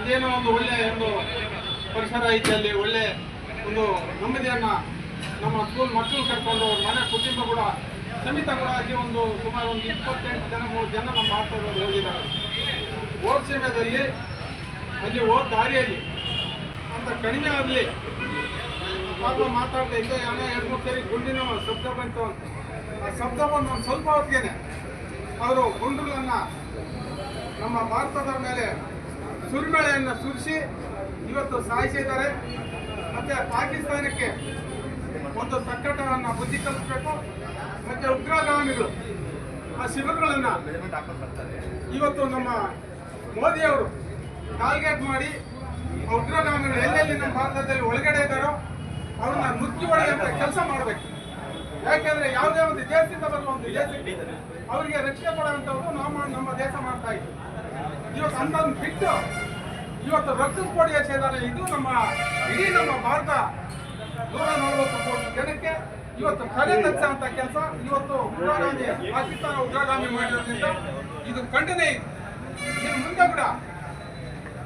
ಇದೇನೋ ಒಂದು ಒಳ್ಳೆ ಒಂದು ಪರಿಸರ ಐತೆ ಅಲ್ಲಿ, ಒಳ್ಳೆ ಒಂದು ನೆಮ್ಮದಿಯನ್ನ ನಮ್ಮ ಸ್ಕೂಲ್ ಮಕ್ಕಳು ಕರ್ಕೊಂಡು ಮನೆ ಕುಟುಂಬ ಕೂಡ, ಸಮಿತ ಕೂಡ ಆಗಿ ಒಂದು ಸುಮಾರು ಒಂದು ಇಪ್ಪತ್ತೆಂಟು ಜನ, ಮೂರು ಜನ ನಮ್ಮ ಮಾತಾಡೋದು ಹೋಗಿದ್ದಾರೆ. ಹೋದ ಸಮಯದಲ್ಲಿ ಅಲ್ಲಿ ಹೋದ ದಾರಿಯಲ್ಲಿ, ಅಂತ ಕಡಿಮೆ ಆಗಲಿ ಪಾಪ ಮಾತಾಡ್ತಾ ಇದ್ದೆ. ಏನೋ ಎರಡು ಮೂರು ಸರಿ ಗುಂಡಿನ ಶಬ್ದ ಬಂತು ಅಂತ. ಆ ಶಬ್ದ ಬಂದು ಒಂದು ಸ್ವಲ್ಪ ಹೊತ್ತಿಗೆ ಅವರು ಗುಂಡುಗಳನ್ನ ನಮ್ಮ ಭಾರತದ ಮೇಲೆ ಸುರಿಮಳೆಯನ್ನು ಸುರಿಸಿ ಇವತ್ತು ಸಾಯಿಸಿದ್ದಾರೆ. ಮತ್ತೆ ಪಾಕಿಸ್ತಾನಕ್ಕೆ ಒಂದು ತಕ್ಕಟವನ್ನು ಬುದ್ಧಿ ಕಲಿಸಬೇಕು. ಮತ್ತೆ ಉಗ್ರಗಾಮಿಗಳು ಆ ಶಿಬಿರಗಳನ್ನು ಇವತ್ತು ನಮ್ಮ ಮೋದಿಯವರು ಟಾರ್ಗೆಟ್ ಮಾಡಿ ಉಗ್ರಗಾಮಿಗಳು ಎಲ್ಲೆಲ್ಲಿ ನಮ್ಮ ಭಾರತದಲ್ಲಿ ಒಳಗಡೆ ಇದ್ದಾರೋ ಅವ್ರನ್ನ ನುಗ್ಗಿ ಹೊಡೆಯುವಂತ ಕೆಲಸ ಮಾಡಬೇಕು. ಯಾಕೆಂದ್ರೆ ಯಾವುದೇ ಒಂದು ದೇಶದಿಂದ ಬರುವ ಒಂದು ದೇಶಕ್ಕೆ ಅವರಿಗೆ ರಕ್ಷಣೆ ಕೊಡುವಂಥವ್ರು ನಮ್ಮ ನಮ್ಮ ದೇಶ ಮಾಡ್ತಾ ಇತ್ತು ಇವತ್ತು ಅಂದನ್ನು ಬಿಟ್ಟು ಇವತ್ತು ರಕ್ತದ ಕೋಡಿ ಎಸೆದಾರೆ ಇದು ನಮ್ಮ ಇಡೀ ನಮ್ಮ ಭಾರತ ನೂರ ನಲವತ್ತು ಕೋಟಿ ಜನಕ್ಕೆ ಇವತ್ತು ಕಲೆ ಅಂತ ಕೆಲಸ, ಇವತ್ತು ಉಗ್ರಗಾಮಿ ಪಾಕಿಸ್ತಾನ ಉಗ್ರಗಾಮಿ ಮಾಡಿರೋದ್ರಿಂದ ಇದು ಖಂಡನೆ ಇನ್ನು ಮುಂದೆ ಕೂಡ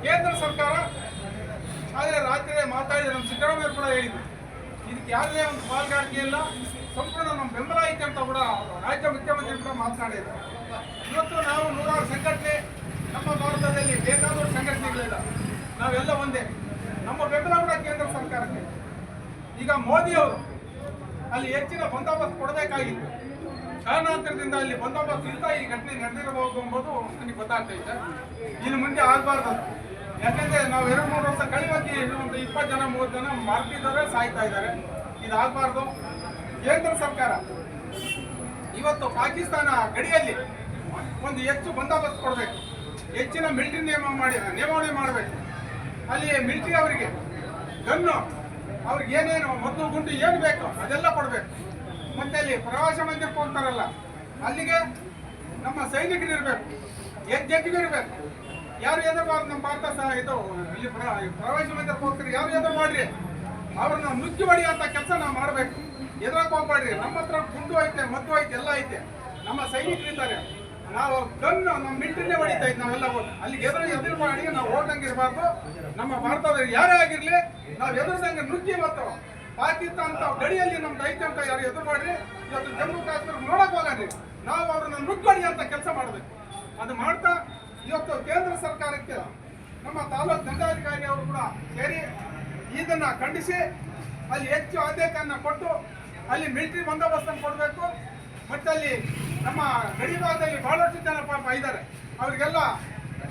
ಕೇಂದ್ರ ಸರ್ಕಾರ ಆದರೆ ರಾತ್ರಿ ಮಾತಾಡಿದ ನಮ್ಮ ಸಿದ್ದರಾಮಯ್ಯ ಕೂಡ ಹೇಳಿದ್ರು. ಇದಕ್ಕೆ ಯಾವುದೇ ಒಂದು ಪಾಲ್ಗಾರಿಕೆ ಇಲ್ಲ, ಸಂಪೂರ್ಣ ನಮ್ಮ ಬೆಂಬಲ ಐತೆ ಅಂತ ಕೂಡ ರಾಜ್ಯ ಮುಖ್ಯಮಂತ್ರಿ ಕೂಡ ಮಾತನಾಡಿದ್ರು ಇವತ್ತು ನಾವು ನೂರಾರು ಸಂಘಟನೆ ನಮ್ಮ ಭಾರತದಲ್ಲಿ ಬೇಕಾದಷ್ಟು ಸಂಘಟನೆಗಳಿಲ್ಲ ನಾವೆಲ್ಲ ಒಂದೇ ನಮ್ಮ ಬೆಂಬಲ ಕೂಡ ಕೇಂದ್ರ ಸರ್ಕಾರಕ್ಕೆ. ಈಗ ಮೋದಿ ಅವರು ಅಲ್ಲಿ ಹೆಚ್ಚಿನ ಬಂದೋಬಸ್ತ್ ಕೊಡಬೇಕಾಗಿತ್ತು. ಕಾರಣಾಂತರದಿಂದ ಅಲ್ಲಿ ಬಂದೋಬಸ್ತ್ ಇಲ್ಲ, ಈ ಘಟನೆ ನಡೆದಿರಬಹುದು ಎಂಬುದು ನನಗೆ ಗೊತ್ತಾಗ್ತಾ ಇದೆ. ಇನ್ನು ಮುಂದೆ ಆಗಬಾರ್ದು. ಯಾಕೆಂದ್ರೆ ನಾವು ಎರಡು, ಮೂರು ವರ್ಷ ಕಳೆಯೋಕೆ ಒಂದು ಇಪ್ಪತ್ತು ಜನ, ಮೂವತ್ತು ಜನ ಮಾರ್ತಿದ್ದಾರೆ, ಸಾಯ್ತಾ ಇದ್ದಾರೆ. ಇದಾಗಬಾರ್ದು ಕೇಂದ್ರ ಸರ್ಕಾರ ಇವತ್ತು ಪಾಕಿಸ್ತಾನ ಗಡಿಯಲ್ಲಿ ಒಂದು ಹೆಚ್ಚು ಬಂದೋಬಸ್ತ್ ಕೊಡಬೇಕು. ಹೆಚ್ಚಿನ ಮಿಲಿಟರಿ ನಿಯಮ ಮಾಡಿ ನಿಯಮಾವಣೆ ಮಾಡಬೇಕು. ಅಲ್ಲಿ ಮಿಲ್ಟ್ರಿ ಅವರಿಗೆ ಗನ್ನು, ಅವ್ರಿಗೆ ಏನೇನು ಮದ್ದು ಗುಂಡು ಏನು ಬೇಕು ಅದೆಲ್ಲ ಕೊಡಬೇಕು. ಮತ್ತೆ ಅಲ್ಲಿ ಪ್ರವಾಸ ಮಂದಿರಕ್ಕೆ ಹೋಗ್ತಾರಲ್ಲ ಅಲ್ಲಿಗೆ ನಮ್ಮ ಸೈನಿಕರು ಇರಬೇಕು ಹೆಜ್ಜೆಟ್ಟಿಗೆ ಇರಬೇಕು ಯಾರು ಎದುರಬಾರ್ದು ನಮ್ಮ ಭಾರತ ಸಹ ಇದು, ಇಲ್ಲಿ ಪ್ರವಾಸ ಮಂದಿರಕ್ಕೆ ಹೋಗ್ತಾರೆ, ಯಾರು ಎದುರು ಮಾಡ್ರಿ ಅವ್ರನ್ನ ಮಾಡಿ ಅಂತ ಕೆಲಸ ನಾವು ಮಾಡಬೇಕು. ಎದುರಕ್ಕೆ ಹೋಗ್ಬೇಡ್ರಿ? ನಮ್ಮ ಹತ್ರ ಗುಂಡು ಐತೆ, ಮದ್ದು ಐತೆ, ಎಲ್ಲ ಐತೆ. ನಮ್ಮ ಸೈನಿಕರು ಇದ್ದಾರೆ ನಾವು ಗನ್ನು ನಮ್ಮ ಮಿಲಿಟರಿನೇ ಹೊಡಿತಾ ಇದ್ದು ನಾವೆಲ್ಲ ಅಲ್ಲಿ ಎದುರು ಎದುರು ಮಾಡಿ ನಾವು ಓಡ್ದಂಗೆ ಇರಬಾರ್ದು. ನಮ್ಮ ಭಾರತದಲ್ಲಿ ಯಾರೇ ಆಗಿರಲಿ, ನಾವು ಎದುರ್ದಂಗೆ ನುಗ್ಗಿ ಮತ್ತು ಪಾಕಿಸ್ತಾನ ಗಡಿಯಲ್ಲಿ ನಮ್ಮ ಐತೆ ಅಂತ ಯಾರು ಎದುರು ಮಾಡ್ರಿ, ಇವತ್ತು ಜಮ್ಮು ಕಾಶ್ಮೀರ ನೋಡಕ್ ಹೋಗಣ್ರಿ ನಾವು ಅವ್ರನ್ನ ನುಗ್ಗಡಿ ಅಂತ ಕೆಲಸ ಮಾಡಬೇಕು. ಅದು ಮಾಡ್ತಾ ಇವತ್ತು ಕೇಂದ್ರ ಸರ್ಕಾರಕ್ಕೆ ನಮ್ಮ ತಾಲೂಕು ದಂಡಾಧಿಕಾರಿ ಅವರು ಕೂಡ ಸೇರಿ ಇದನ್ನ ಖಂಡಿಸಿ, ಅಲ್ಲಿ ಹೆಚ್ಚು ಆದ್ಯತೆಯನ್ನ ಕೊಟ್ಟು ಅಲ್ಲಿ ಮಿಲಿಟರಿ ಬಂದೋಬಸ್ತನ್ನು ಕೊಡಬೇಕು. ಮತ್ತೆ ಅಲ್ಲಿ ನಮ್ಮ ಗಡಿ ಭಾಗದಲ್ಲಿ ಬಹಳಷ್ಟು ಜನ ಪಾಪ ಇದ್ದಾರೆ. ಅವರಿಗೆಲ್ಲ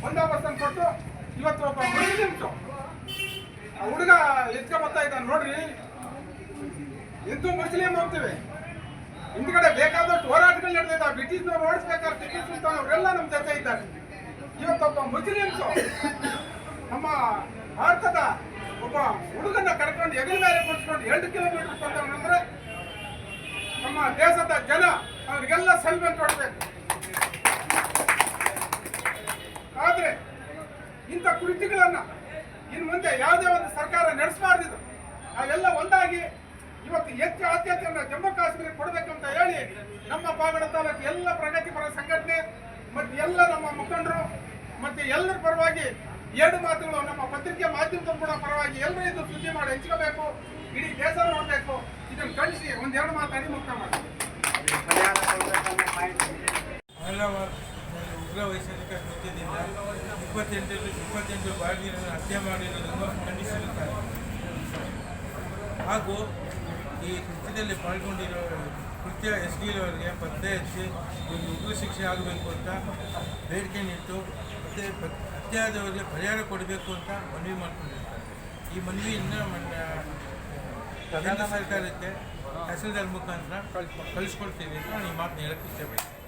ಬಂದೋಬಸ್ತನ್ನು ಕೊಟ್ಟು ಇವತ್ತು ಒಬ್ಬ ಉಂಟು ಆ ಹುಡುಗ ಎತ್ಕೊ ಬರ್ತಾ ಇದ್ದಾನೆ, ನೋಡ್ರಿ. ಹಿಂದೂ ಮುಸ್ಲಿಂ ಹೋಗ್ತೀವಿ ಹಿಂದ್ಗಡೆ ಬೇಕಾದಷ್ಟು ಹೋರಾಟಗಳು ನಡೆದಿದ್ದಾವೆ ಬ್ರಿಟಿಷ್ನವ್ರು ಓಡಿಸ್ಬೇಕಾದ್ರೆ ಬ್ರಿಟಿಷ್ ಅವರೆಲ್ಲ ನಮ್ಮ ಜೊತೆ ಇದ್ದಾರೆ. ಇವತ್ತೊಬ್ಬ ಮುಸ್ಲಿಮ್ಸು ನಮ್ಮ ಭಾರತದ ಒಬ್ಬ ಹುಡುಗನ ಕರ್ಕೊಂಡು ಎಗಲ್ ಮೇಲೆ ಕುಳಿಸ್ಕೊಂಡು ಎರಡು ಕಿಲೋಮೀಟರ್ ತಂದವನಂದ್ರೆ ನಮ್ಮ ದೇಶದ ಜನ ಅವರಿಗೆಲ್ಲ ಸಲ್ಮೆಂಟ್ ಕೊಡಬೇಕು. ಆದರೆ ಇಂಥ ಕೃತಿಗಳನ್ನು ಇನ್ನು ಮುಂದೆ ಯಾವುದೇ ಒಂದು ಸರ್ಕಾರ ನಡೆಸಬಾರ್ದಿದ್ರು. ನಾವೆಲ್ಲ ಒಂದಾಗಿ ಇವತ್ತು ಹೆಚ್ಚು ಆದ್ಯತೆಯನ್ನು ಜಮ್ಮು ಕಾಶ್ಮೀರ ಕೊಡಬೇಕಂತ ಹೇಳಿ ನಮ್ಮ ಪಾಗಡ ತಾಲೂಕು ಎಲ್ಲ ಪ್ರಗತಿಪರ ಸಂಘಟನೆ ಮತ್ತು ಎಲ್ಲ ನಮ್ಮ ಮುಖಂಡರು ಮತ್ತು ಎಲ್ಲರ ಪರವಾಗಿ ಎರಡು ಮಾತುಗಳು ನಮ್ಮ ಪತ್ರಿಕೆ ಮಾಧ್ಯಮದ ಕೂಡ ಪರವಾಗಿ ಎಲ್ಲರೂ ಇದು ಸುದ್ದಿ ಮಾಡಿ ಹಂಚ್ಕೋಬೇಕು, ಇಡೀ ದೇಶ ನೋಡಬೇಕು. ಇದನ್ನು ಕಳಿಸಿ ಒಂದೆರಡು ಮಾತಾಡಿ ಮುಕ್ತ ಮಾಡಿ ಇಪ್ಪತ್ತೆಂಟು ಇಪ್ಪತ್ತೆಂಟು ಬಾಲಕಿಯರನ್ನು ಹತ್ಯೆ ಮಾಡಿರುವುದನ್ನು ಖಂಡಿಸಿರುತ್ತಾರೆ. ಹಾಗೂ ಈ ಕೃತ್ಯದಲ್ಲಿ ಪಾಲ್ಗೊಂಡಿರೋ ಕೃತ್ಯ ಎಸಗಿರೋರಿಗೆ ಪತ್ತೆ ಹಚ್ಚಿ ಒಂದು ಉಗ್ರ ಶಿಕ್ಷೆ ಆಗಬೇಕು ಅಂತ ಬೇಡಿಕೆ ನಿಟ್ಟು ಮತ್ತು ಹತ್ಯೆಯಾದವರಿಗೆ ಪರಿಹಾರ ಕೊಡಬೇಕು ಅಂತ ಮನವಿ ಮಾಡಿಕೊಂಡಿರ್ತಾರೆ. ಈ ಮನವಿಯನ್ನು ಕೇಂದ್ರ ಸರ್ಕಾರಕ್ಕೆ ತಹಸೀಲ್ದಾರ್ ಮುಖಾಂತರ ಕಳಿಸ್ಕೊಡ್ತೀವಿ ಅಂತ ನಾನು ಈ ಮಾತನ್ನ ಹೇಳಕ್ಕೆ ಇಷ್ಟಪಡ್ತೀನಿ.